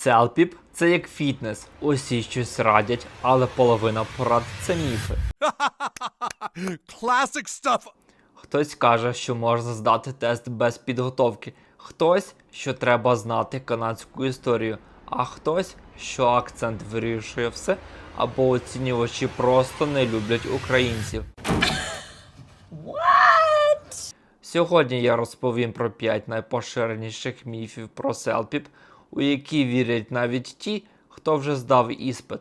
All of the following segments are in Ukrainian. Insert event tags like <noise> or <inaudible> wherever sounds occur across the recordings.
Селпіп це як фітнес. Усі щось радять, але половина порад це міфи. <laughs> Classic stuff. Хтось каже, що можна здати тест без підготовки, хтось, що треба знати канадську історію, а хтось, що акцент вирішує все, або оцінювачі просто не люблять українців. <laughs> Сьогодні я розповім про 5 найпоширеніших міфів про селпіп, у які вірять навіть ті, хто вже здав іспит.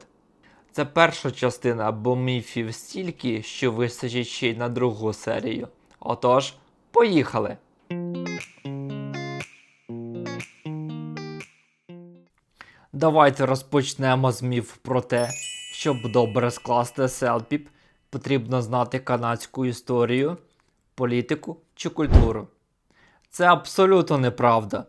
Це перша частина, бо міфів стільки, що вистачить ще й на другу серію. Отож, поїхали! Давайте розпочнемо з міф про те, щоб добре скласти селпіп, потрібно знати канадську історію, політику чи культуру. Це абсолютно неправда.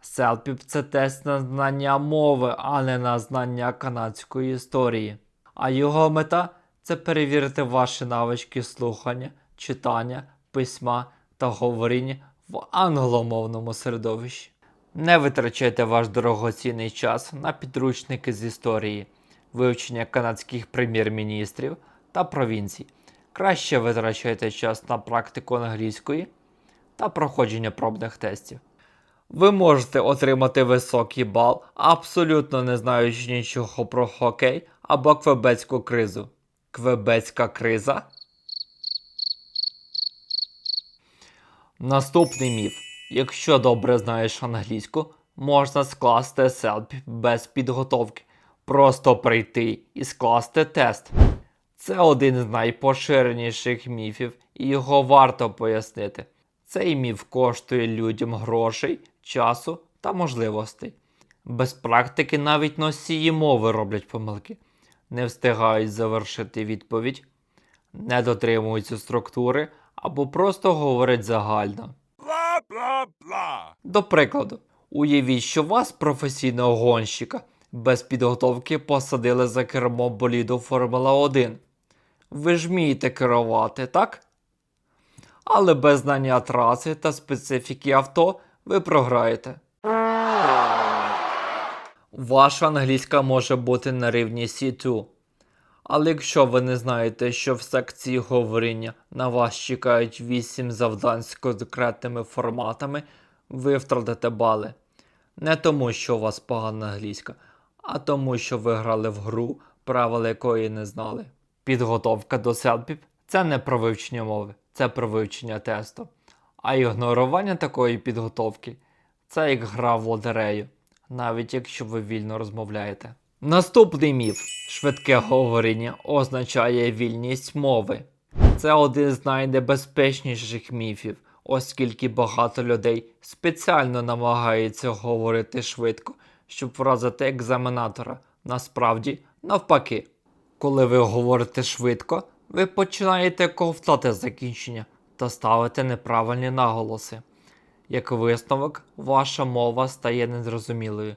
Селпіп це тест на знання мови, а не на знання канадської історії. А його мета це перевірити ваші навички слухання, читання, письма та говоріння в англомовному середовищі. Не витрачайте ваш дорогоцінний час на підручники з історії, вивчення канадських прем'єр-міністрів та провінцій. Краще витрачайте час на практику англійської та проходження пробних тестів. Ви можете отримати високий бал, абсолютно не знаючи нічого про хокей або квебецьку кризу. Квебецька криза. Наступний міф. Якщо добре знаєш англійську, можна скласти селп без підготовки. Просто прийти і скласти тест. Це один з найпоширеніших міфів, і його варто пояснити. Цей міф коштує людям грошей, часу та можливостей. Без практики навіть носії мови роблять помилки, не встигають завершити відповідь, не дотримуються структури або просто говорять загально. Blah. До прикладу, уявіть, що вас, професійного гонщика, без підготовки посадили за кермо боліду Формула 1. Ви ж вмієте керувати, так? Але без знання траси та специфіки авто ви програєте. Ваша англійська може бути на рівні C2. Але якщо ви не знаєте, що в секції говоріння на вас чекають 8 завдань з конкретними форматами, ви втратите бали. Не тому, що у вас погана англійська, а тому, що ви грали в гру, правил якої не знали. Підготовка до селпіп це не про вивчення мови, це про вивчення тесту. А ігнорування такої підготовки це як гра в лотерею, навіть якщо ви вільно розмовляєте. Наступний міф: швидке говоріння означає вільність мови. Це один з найнебезпечніших міфів, оскільки багато людей спеціально намагаються говорити швидко, щоб вразити екзаменатора. Насправді, навпаки, коли ви говорите швидко, ви починаєте ковтати закінчення та ставити неправильні наголоси. Як висновок, ваша мова стає незрозумілою.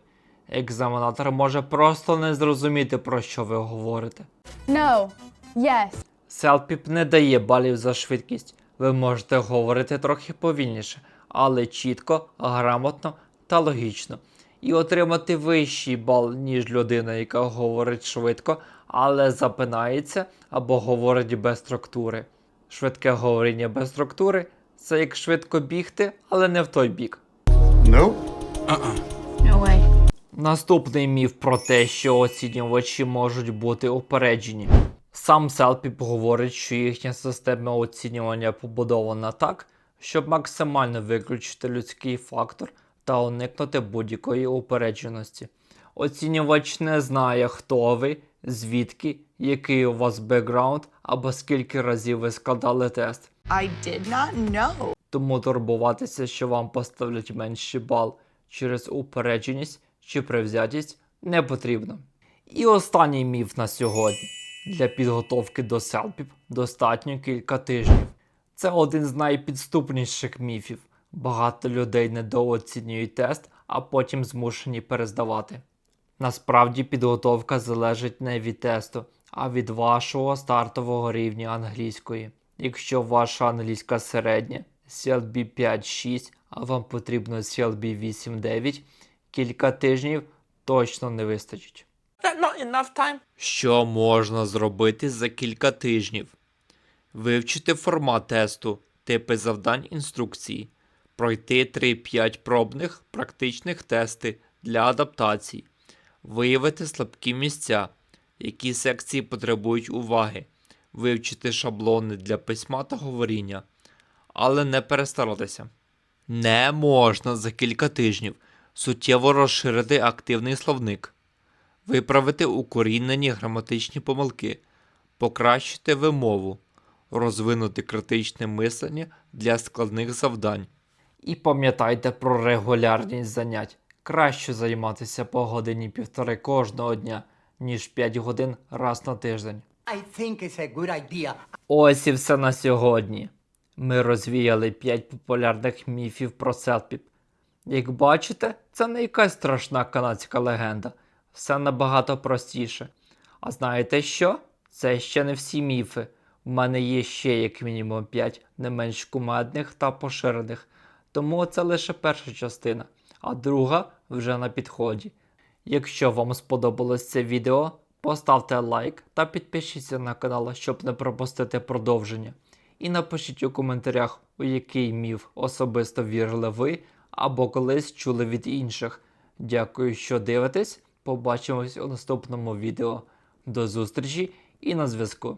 Екзаменатор може просто не зрозуміти, про що ви говорите. No. Yes. Селпіп не дає балів за швидкість. Ви можете говорити трохи повільніше, але чітко, грамотно та логічно. І отримати вищий бал, ніж людина, яка говорить швидко, але запинається або говорить без структури. Швидке говоріння без структури це як швидко бігти, але не в той бік. Nope. No way. Наступний міф про те, що оцінювачі можуть бути упереджені. Сам Селпіп говорить, що їхня система оцінювання побудована так, щоб максимально виключити людський фактор та уникнути будь-якої упередженості. Оцінювач не знає, хто ви, звідки, який у вас бекграунд або скільки разів ви складали тест. I did not know. Тому турбуватися, що вам поставлять менший бал через упередженість чи привзятість не потрібно. І останній міф на сьогодні. Для підготовки до селпів достатньо кілька тижнів. Це один з найпідступніших міфів. Багато людей недооцінюють тест, а потім змушені перездавати. Насправді підготовка залежить не від тесту, а від вашого стартового рівня англійської. Якщо ваша англійська середня CLB 5-6, а вам потрібно CLB 8-9, кілька тижнів точно не вистачить. Not enough time? Що можна зробити за кілька тижнів? Вивчити формат тесту, типи завдань інструкції, пройти 3-5 пробних практичних тести для адаптацій, виявити слабкі місця, які секції потребують уваги, вивчити шаблони для письма та говоріння, але не перестаратися. Не можна за кілька тижнів суттєво розширити активний словник виправити укорінені граматичні помилки, покращити вимову, розвинути критичне мислення для складних завдань. І пам'ятайте про регулярність занять. Краще займатися по годині півтори кожного дня, ніж 5 годин раз на тиждень. I think it's a good idea. Ось і все на сьогодні. Ми розвіяли 5 популярних міфів про селпіп. Як бачите, це не якась страшна канадська легенда. Все набагато простіше. А знаєте що? Це ще не всі міфи. У мене є ще як мінімум 5 не менш кумедних та поширених. Тому це лише перша частина, а друга вже на підході. Якщо вам сподобалось це відео, поставте лайк та підпишіться на канал, щоб не пропустити продовження. І напишіть у коментарях, у який міф особисто вірили ви або колись чули від інших. Дякую, що дивитесь. Побачимось у наступному відео. До зустрічі і на зв'язку.